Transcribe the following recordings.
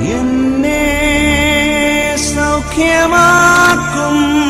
hiền nê sao kia mà cùng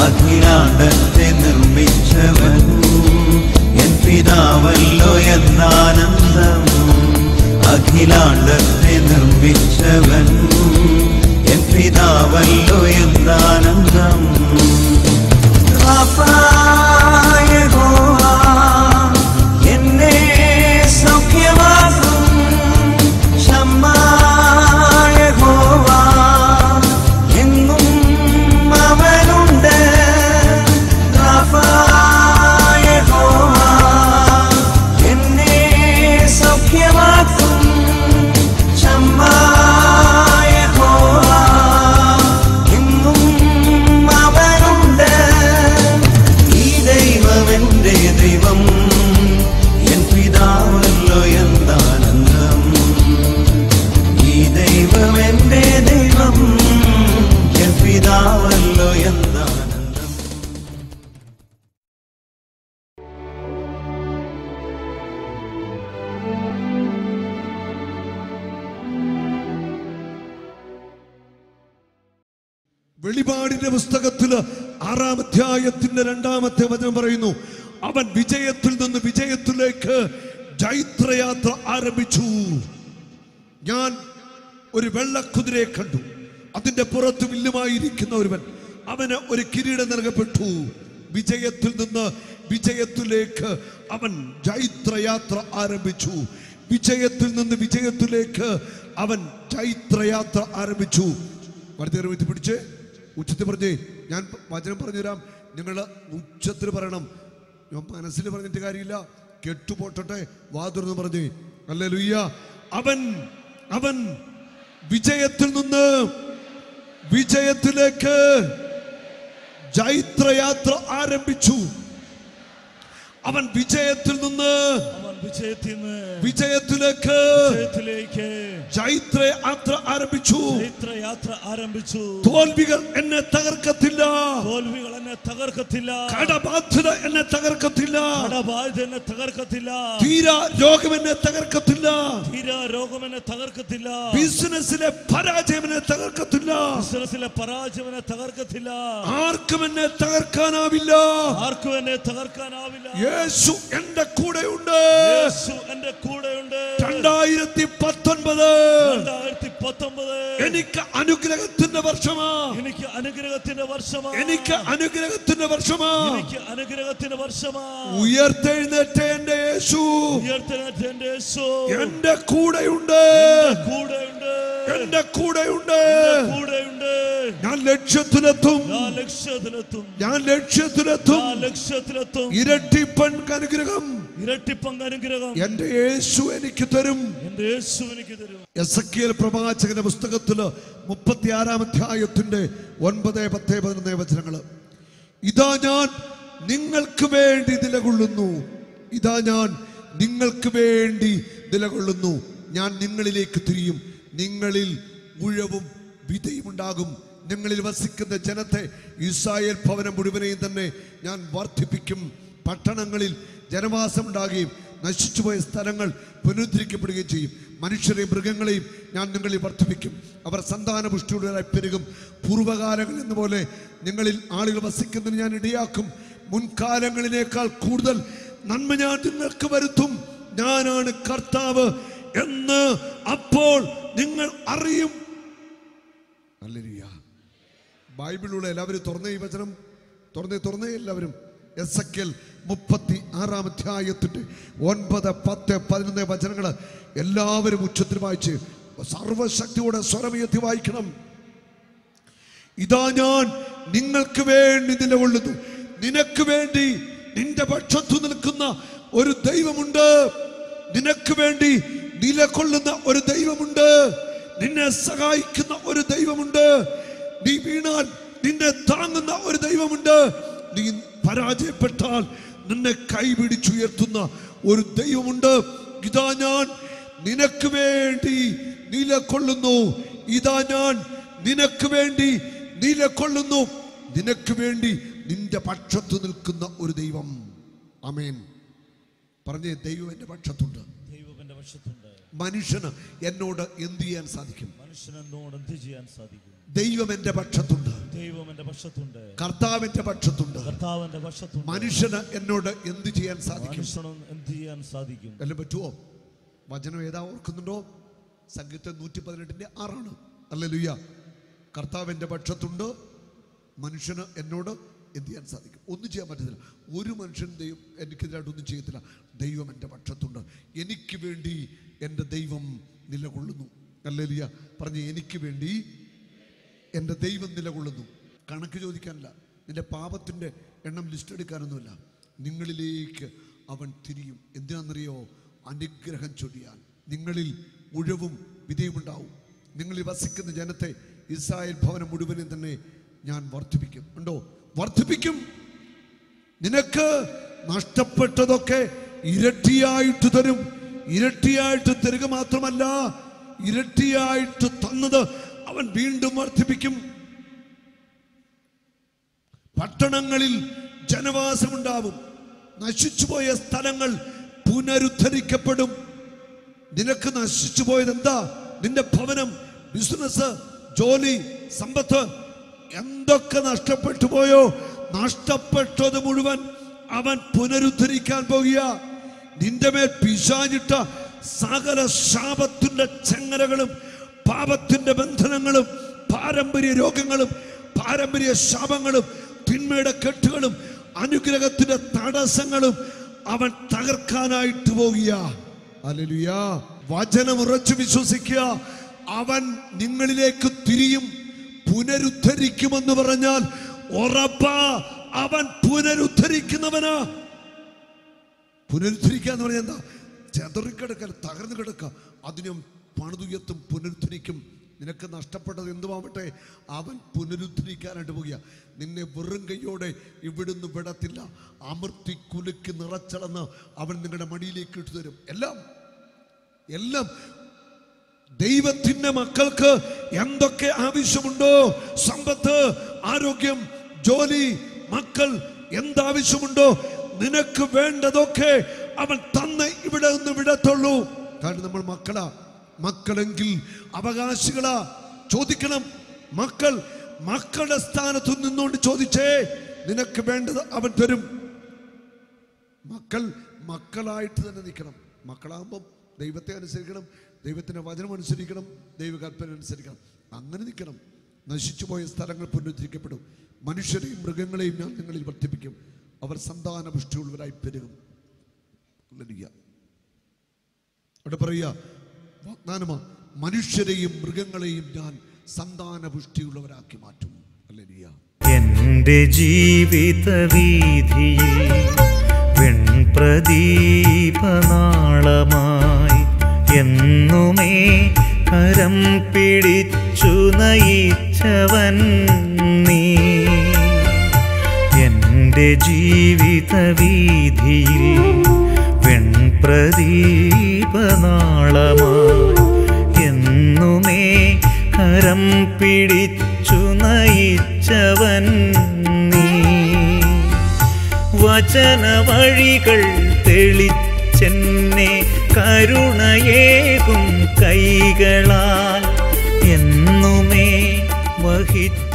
അഖിലാണ്ടത്തെ നിർമ്മിച്ചവൻ. N പിതാവല്ലോ എന്നാനന്ദം. അഖിലാണ്ടത്തെ നിർമ്മിച്ചവൻ. N പിതാവല്ലോ എന്താനന്ദം വെളിപാടിന്റെ പുസ്തകത്തിൽ ആറാം അധ്യായത്തിന്റെ രണ്ടാമത്തെ വചനം പറയുന്നു അവൻ വിജയത്തിൽ നിന്ന് വിജയത്തിലേക്ക് ജൈത്രയാത്ര ആരംഭിച്ചു. ഞാൻ ഒരു വെള്ളക്കുതിരയെ കണ്ടു. അതിന്റെ പുറത്ത് വില്ലുമായിരിക്കുന്ന ഒരുവൻ അവന് ഒരു കിരീടം നൽകപ്പെട്ടു. വിജയത്തിൽ നിന്ന് വിജയത്തിലേക്ക് അവൻ ജൈത്രയാത്ര ആരംഭിച്ചു. വിജയത്തിൽ നിന്ന് വിജയത്തിലേക്ക് അവൻ ചൈത്രയാത്ര ആരംഭിച്ചു. വളരെ പിടിച്ച്. ഉച്ചത്തിൽ പറഞ്ഞേ ഞാൻ വചനം പറഞ്ഞുതരാം. നിങ്ങൾ ഉച്ചത്തിൽ പറയണം. ഞാൻ മനസ്സിൽ പറഞ്ഞിട്ട് കാര്യമില്ല. കെട്ടുപൊട്ടട്ടെ വാതുറന്ന് പറഞ്ഞേ. അല്ലേ ലുയ്യ അവൻ അവൻ വിജയത്തിൽ നിന്ന് വിജയത്തിലേക്ക് ജൈത്രയാത്ര ആരംഭിച്ചു. അവൻ വിജയത്തിൽ നിന്ന് വിജയത്തിൽ നിന്ന് വിജയത്തിലേക്ക് വിജയത്തിലേക്ക് ജൈത്രയാത്ര ആരംഭിച്ചു. ചൈത്രയാത്ര ആരംഭിച്ചു. തോൽവികൾ എന്നെ തകർക്കത്തില്ല. തോൽവികൾ എന്നെ തകർക്കത്തില്ല. കടബാധ്യത എന്നെ തകർക്കത്തില്ല. കടബാധ്യത എന്നെ തകർക്കത്തില്ല. തീര രോഗം എന്നെ തകർക്കത്തില്ല. തീരാ രോഗം എന്നെ തകർക്കത്തില്ല. ബിസിനസ്സിലെ പരാജയം എന്നെ തകർക്കത്തില്ല. ബിസിനസ്സിലെ പരാജയം എന്നെ തകർക്കത്തില്ല. ആർക്കും എന്നെ തകർക്കാനാവില്ല. ആർക്കും എന്നെ തകർക്കാനാവില്ല. യേശു എന്റെ കൂടെയുണ്ട്. യേശു എന്റെ കൂടെയുണ്ട്. രണ്ടായിരത്തി പത്തൊൻപത് രണ്ടായിരത്തി പത്തൊമ്പത് എനിക്ക് അനുഗ്രഹത്തിന്റെ വർഷമാ. എനിക്ക് അനുഗ്രഹത്തിന്റെ വർഷമാ. എനിക്ക് അനുഗ്രഹത്തിന്റെ വർഷമാ. എനിക്ക് അനുഗ്രഹത്തിന്റെ വർഷമാ. ഉയർത്തെഴുന്നേറ്റ എന്റെ യേശു. ഉയർത്തെഴുന്നേറ്റ എന്റെ യേശു. എന്റെ കൂടെയുണ്ട്. കൂടെയുണ്ട്. എന്റെ കൂടെയുണ്ട്. കൂടെയുണ്ട്. ഞാൻ ലക്ഷ്യത്തിലെത്തും. ലക്ഷ്യത്തിലെത്തും. ഞാൻ ലക്ഷ്യത്തിലെത്തും. ഞാൻ ഇരട്ടി പെൺ അനുഗ്രഹം ഇരട്ടിപ്പങ്ക് അനുഗ്രഹം എന്റെ യേശു എനിക്ക് തരും. എന്റെ യേശു എനിക്ക് തരും. എസ് പ്രവാചകന്റെ പുസ്തകത്തിൽ മുപ്പത്തിയാറാം അധ്യായത്തിന്റെ ഒൻപത് പത്ത് പതിനൊന്ന് വചനങ്ങൾ. ഇതാ ഞാൻ നിങ്ങൾക്ക് വേണ്ടി നിലകൊള്ളുന്നു. ഇതാ ഞാൻ നിങ്ങൾക്ക് വേണ്ടി നിലകൊള്ളുന്നു. ഞാൻ നിങ്ങളിലേക്ക് തിരിയും. നിങ്ങളിൽ ഉഴവും വിധയും ഉണ്ടാകും നിങ്ങളിൽ വസിക്കുന്ന ജനത്തെ ഇസ്രായേൽ ഭവനം മുഴുവനെയും തന്നെ ഞാൻ വർദ്ധിപ്പിക്കും. പട്ടണങ്ങളിൽ ജനവാസം ഉണ്ടാകുകയും നശിച്ചുപോയ സ്ഥലങ്ങൾ പുനരുദ്ധരിക്കപ്പെടുകയും ചെയ്യും. മനുഷ്യരെയും മൃഗങ്ങളെയും ഞാൻ നിങ്ങളിൽ വർദ്ധിപ്പിക്കും. അവർ സന്താനപുഷ്ടിയുള്ളവരായി പെരുകും. പൂർവകാലങ്ങളിൽ എന്ന പോലെ നിങ്ങളിൽ ആളുകൾ വസിക്കുന്നതിന് ഞാൻ ഇടയാക്കും. മുൻകാലങ്ങളിലേക്കാൾ കൂടുതൽ നന്മ ഞാൻ നിങ്ങൾക്ക് വരുത്തും. ഞാനാണ് കർത്താവ് എന്ന് അപ്പോൾ നിങ്ങൾ അറിയും. ഹല്ലേലൂയ. ബൈബിളിലുള്ള എല്ലാവരും തുറന്നേ ഈ വചനം. തുറന്നേ തുറന്നേ എല്ലാവരും. എസ് എൽ മുപ്പത്തി ആറാം അധ്യായത്തിന്റെ ഒൻപത് പത്ത് പതിനൊന്ന് വചനങ്ങൾ എല്ലാവരും ഉച്ചത്തിൽ വായിച്ച് സർവശക്തിയുടെ സ്വരമുയർത്തി വായിക്കണം. ഇതാ ഞാൻ നിങ്ങൾക്ക് വേണ്ടി നിലകൊള്ളുന്നു നിനക്ക് വേണ്ടി നിന്റെ പക്ഷത്തു നിൽക്കുന്ന ഒരു ദൈവമുണ്ട്. നിനക്ക് വേണ്ടി നിലകൊള്ളുന്ന ഒരു ദൈവമുണ്ട്. നിന്നെ സഹായിക്കുന്ന ഒരു ദൈവമുണ്ട്. നീ വീണാൽ നിന്നെ താങ്ങുന്ന ഒരു ദൈവമുണ്ട്. നീ പരാജയപ്പെട്ടാൽ നിന്നെ കൈപിടിച്ചുയർത്തുന്ന ഒരു ദൈവമുണ്ട്. ഇതാ ഞാൻ നിനക്ക് വേണ്ടി നിലകൊള്ളുന്നു. ഇതാ ഞാൻ നിനക്ക് വേണ്ടി നിലകൊള്ളുന്നു. നിനക്ക് വേണ്ടി നിന്റെ പക്ഷത്ത് നിൽക്കുന്ന ഒരു ദൈവം. അമേൻ പറഞ്ഞേ ദൈവം എന്റെ പക്ഷത്തുണ്ട്. മനുഷ്യന് എന്നോട് എന്ത് ചെയ്യാൻ സാധിക്കും? മനുഷ്യൻ എന്നോട് എന്ത് ചെയ്യാൻ സാധിക്കും? ദൈവം എന്റെ പക്ഷത്തുണ്ട്. ദൈവം എന്റെ പക്ഷത്തുണ്ട്. കർത്താവിന്റെ പക്ഷത്തുണ്ട്. കർത്താവിന്റെ പക്ഷത്തുണ്ട്. മനുഷ്യന് എന്നോട് എന്ത് ചെയ്യാൻ സാധിക്കും? എന്ത് ചെയ്യാൻ സാധിക്കും? എല്ലാം പറ്റുമോ വചനം ഏതാ ഓർക്കുന്നുണ്ടോ? സംഗീതം നൂറ്റി പതിനെട്ടിന്റെ ആറാണ്. അല്ലേ ലുയ്യ കർത്താവിന്റെ പക്ഷത്തുണ്ട്. മനുഷ്യന് എന്നോട് എന്ത് ചെയ്യാൻ സാധിക്കും? ഒന്നും ചെയ്യാൻ പറ്റത്തില്ല. ഒരു മനുഷ്യൻ ദൈവം എനിക്കെതിരായിട്ടൊന്നും ചെയ്യത്തില്ല. ദൈവം എന്റെ പക്ഷത്തുണ്ട്. എനിക്ക് വേണ്ടി എന്റെ ദൈവം നിലകൊള്ളുന്നു. അല്ലേ ലുയ്യ പറഞ്ഞ് എനിക്ക് വേണ്ടി എന്റെ ദൈവം നിലകൊള്ളുന്നു. കണക്ക് ചോദിക്കാനല്ല നിന്റെ പാപത്തിന്റെ എണ്ണം ലിസ്റ്റ് എടുക്കാനൊന്നുമില്ല. നിങ്ങളിലേക്ക് അവൻ തിരിയും. എന്തിനാണെന്നറിയോ? അനുഗ്രഹം ചൊരിയാൻ നിങ്ങളിൽ ഉഴവും വിധയുമുണ്ടാവും നിങ്ങളിൽ വസിക്കുന്ന ജനത്തെ ഇസ്രായേൽ ഭവനം മുഴുവനും തന്നെ ഞാൻ വർദ്ധിപ്പിക്കും. ഉണ്ടോ? വർദ്ധിപ്പിക്കും. നിനക്ക് നഷ്ടപ്പെട്ടതൊക്കെ ഇരട്ടിയായിട്ട് തരും. ഇരട്ടിയായിട്ട് തരിക മാത്രമല്ല ഇരട്ടിയായിട്ട് തന്നത് അവൻ വീണ്ടും വർദ്ധിപ്പിക്കും. പട്ടണങ്ങളിൽ ജനവാസമുണ്ടാവും. നശിച്ചുപോയ സ്ഥലങ്ങൾ പുനരുദ്ധരിക്കപ്പെടും. നിനക്ക് നശിച്ചു പോയത് എന്താ നിന്റെ ഭവനം ബിസിനസ് ജോലി സമ്പത്ത് എന്തൊക്കെ നഷ്ടപ്പെട്ടു പോയോ? നഷ്ടപ്പെട്ടത് മുഴുവൻ അവൻ പുനരുദ്ധരിക്കാൻ പോകുക. നിന്റെ മേൽ പിശാചിട്ട സകല ശാപത്തിന്റെ ചെങ്ങലകളും പാപത്തിന്റെ ബന്ധനങ്ങളും പാരമ്പര്യ രോഗങ്ങളും പാരമ്പര്യ ശാപങ്ങളും തിന്മയുടെ കെട്ടുകളും അനുഗ്രഹത്തിന്റെ തടസ്സങ്ങളും അവൻ തകർക്കാനായിട്ട് പോകുക വചനം ഉറച്ചു വിശ്വസിക്കുക. അവൻ നിങ്ങളിലേക്ക് തിരിയും പുനരുദ്ധരിക്കുമെന്ന് പറഞ്ഞാൽ ഉറപ്പാ അവൻ പുനരുദ്ധരിക്കുന്നവനാ. പുനരുദ്ധരിക്കുക എന്ന് പറഞ്ഞാൽ എന്താ? ചെതറിക്കിടക്കൽ തകർന്നു കിടക്കുക. അതിനും പണിതുയർത്തും പുനരുദ്ധരിക്കും. നിനക്ക് നഷ്ടപ്പെട്ടത് എന്തുമാവട്ടെ? അവൻ പുനരുദ്ധരിക്കാനായിട്ട് പോകുക. നിന്നെ വെറും കൈയോടെ ഇവിടുന്ന് വിടത്തില്ല. അമർത്തി കുലുക്കി നിറച്ചളന്ന് അവൻ നിങ്ങളുടെ മടിയിലേക്ക് ഇട്ടു തരും. എല്ലാം എല്ലാം ദൈവത്തിന്റെ മക്കൾക്ക് എന്തൊക്കെ ആവശ്യമുണ്ടോ? സമ്പത്ത് ആരോഗ്യം ജോലി മക്കൾ എന്താവശ്യമുണ്ടോ? നിനക്ക് വേണ്ടതൊക്കെ അവൻ തന്നെ ഇവിടെ നിന്ന് വിടത്തുള്ളൂ. കാരണം നമ്മൾ മക്കളാ. മക്കളെങ്കിൽ അവകാശികളാ. ചോദിക്കണം മക്കൾ മക്കളുടെ സ്ഥാനത്തു നിന്നുകൊണ്ട് ചോദിച്ചേ നിനക്ക് വേണ്ടത് അവൻ തരും. മക്കൾ മക്കളായിട്ട് തന്നെ നിൽക്കണം. മക്കളാകുമ്പം ദൈവത്തെ അനുസരിക്കണം ദൈവത്തിന്റെ വചനം അനുസരിക്കണം ദൈവകൽപ്പന അനുസരിക്കണം. അങ്ങനെ നിൽക്കണം. നശിച്ചുപോയ സ്ഥലങ്ങൾ പുനരുദ്ധരിക്കപ്പെടും. മനുഷ്യരെയും മൃഗങ്ങളെയും ഞാൻ നിങ്ങളിൽ വർദ്ധിപ്പിക്കും. അവർ സന്താന പുഷ്ടിയുള്ളവരായി പെരുകും. അവിടെ പറയുക വാഗ്ദാനമാ മനുഷ്യരെയും മൃഗങ്ങളെയും ഞാൻ സന്താന പുഷ്ടിയുള്ളവരാക്കി മാറ്റും. അല്ലേലിയ എന്റെ ജീവിത വീതിയിൽ വെൺപ്രദീപനാളമായി എന്നുമേ കരം പിടിച്ചു നയിച്ചവൻ നീ. എന്റെ ജീവിത വീതിയിൽ വെൺപ്രദീപനാളമായി എന്നുമേ കരം പിടിച്ചു നയിച്ചവൻ നീ. വചന വഴികൾ തെളിച്ചെന്നെ കരുണയേകും കൈകളാൽ എന്നുമേ നന്ദി